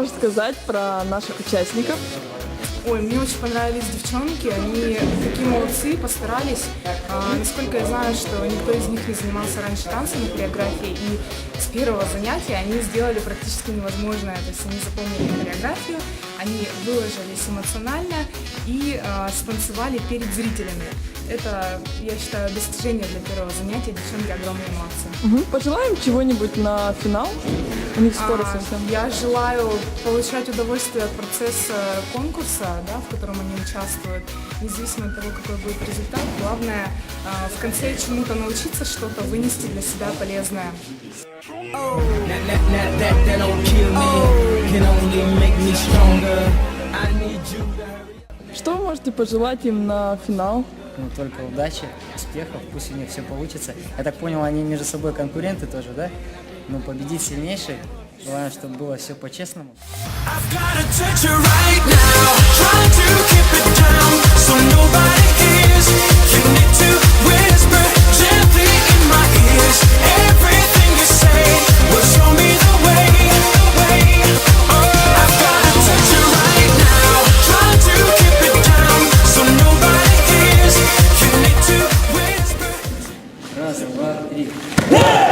рассказать про наших участников? Ой, мне очень понравились девчонки, они такие молодцы, постарались. А, насколько я знаю, что никто из них не занимался раньше танцами, хореографией, и с первого занятия они сделали практически невозможное. То есть они запомнили хореографию, они выложились эмоционально и а, станцевали перед зрителями. Это, я считаю, достижение для первого занятия. Девчонки огромные молодцы. Мгм. Пожелаем чего-нибудь на финал. У них скоро А, совсем. Я желаю получать удовольствие от процесса конкурса, да, в котором они участвуют, независимо от того, какой будет результат. Главное а, в конце чему-то научиться, что-то вынести для себя полезное. Что вы можете пожелать им на финал? Ну, только удачи, успехов, пусть у них все получится. Я так понял, они между собой конкуренты тоже, да? ну, победить сильнейший! Желаем, чтобы было все по-честному. Раз, два, три.